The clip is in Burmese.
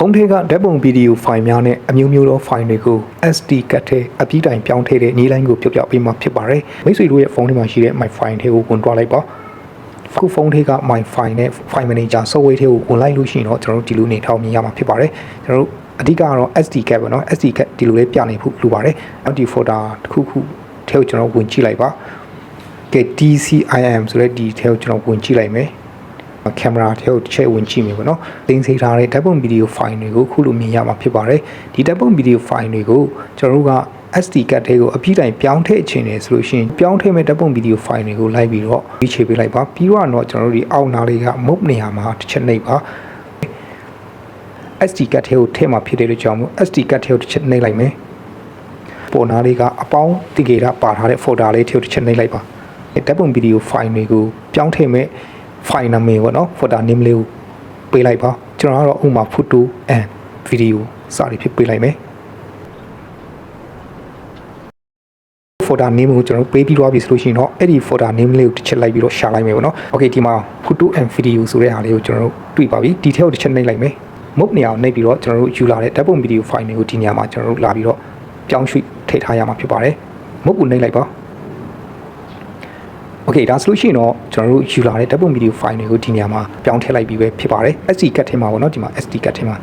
ဖုန်းထဲကဓာတ်ပုံဗီဒီယိုဖိုင်များနဲ့အမျိုးမျိုးသောဖိုင်တွေကို SD ကတ်ထဲအပြီးတိုင်ပြောင်းထည့်တဲ့နည်းလိုင်းကိုပြပြပေးမှာဖြစ်ပါတယ်မိတ်ဆွေတို့ရဲ့ဖုန်းထဲမှာရှိတဲ့ my file တွေကိုဝင်တွားလိုက်ပါခုဖုန်းထဲက my file နဲ့ file manager software တွေကိုဝင်လိုက်လို့ရှိရင်တော့ကျွန်တော်တို့ဒီလိုနေထောင်မြင်ရမှာဖြစ်ပါတယ်ကျွန်တော်တို့အဓိကကတော့ SD card ပေါ့နော် SD card ဒီလိုလေးပြနေဖို့လိုပါတယ်အဲ့ဒီ folder တစ်ခုခုထဲကိုကျွန်တော်ဝင်ကြည့်လိုက်ပါကဲ DCIM ဆိုတဲ့ဒီထဲကိုကျွန်တော်ဝင်ကြည့်လိုက်မယ် ကင်မရာထဲကိုတစ်ချက်ဝင်ကြည့်မယ်ပေါ့နော်။တင်စိထားတဲ့ဓာတ်ပုံဗီဒီယိုဖိုင်တွေကိုခုလိုမြင်ရမှာဖြစ်ပါတယ်။ဒီဓာတ်ပုံဗီဒီယိုဖိုင်တွေကိုကျွန်တော်တို့က SD ကတ်တွေကိုအပြည့်တိုင်ပြောင်းထည့်ခြင်းတယ်ဆိုလို့ရှိရင်ပြောင်းထည့်မဲ့ဓာတ်ပုံဗီဒီယိုဖိုင်တွေကိုလိုက်ပြီးတော့ပြီးချေပေးလိုက်ပါပြီးတော့ကျွန်တော်တို့ဒီအောက်နားလေးကမုတ်နေရာမှာတစ်ချက်နှိပ်ပါ SD ကတ်ထဲကိုထည့်မှာဖြစ်တဲ့ကြောင့်မို့ SD ကတ်ထဲကိုတစ်ချက်နှိပ်လိုက်မယ်ပေါ်နာလေးကအပေါင်းတိကေတာပါထားတဲ့ folder လေးထဲကိုတစ်ချက်နှိပ်လိုက်ပါဓာတ်ပုံဗီဒီယိုဖိုင်တွေကိုပြောင်းထည့်မဲ့ file name ပေါ့နော် folder name လေးကိုပေးလိုက်ပါကျွန်တော်ကတော့ဥမာ photo and video စာတွေဖြစ်ပေးလိုက်မယ် folder name ကိုကျွန်တော်ပေးပြီးသွားပြီဆိုလို့ရှိရင်တော့အဲ့ဒီ folder name လေးကိုတစ်ချက်လိုက်ပြီးတော့ရှာလိုက်မယ်ပေါ့နော်။ Okay ဒီမှာ photo and video ဆိုတဲ့ဟာလေးကိုကျွန်တော်တို့တွေ့ပါပြီ။ detail ကိုတစ်ချက်နှိပ်လိုက်မယ်။မုတ်နေအောင်နှိပ်ပြီးတော့ကျွန်တော်တို့ယူလာတဲ့ဓာတ်ပုံ video file တွေကိုဒီနေရာမှာကျွန်တော်တို့လာပြီးတော့ပြောင်းရွှေ့ထည့်ထားရမှာဖြစ်ပါတယ်။မုတ်ကိုနှိပ်လိုက်ပါ။ Okay ဒါဆိုလို့ရှိရင်တော့ကျွန်တော်တို့ယူလာတဲ့ဓာတ်ပုံ video file တွေကိုဒီနေရာမှာပြောင်းထည့်လိုက်ပြီးပဲဖြစ်ပါတယ်။ SD card ထဲမှာပေါ့နော်ဒီမှာ SD card ထဲမှာ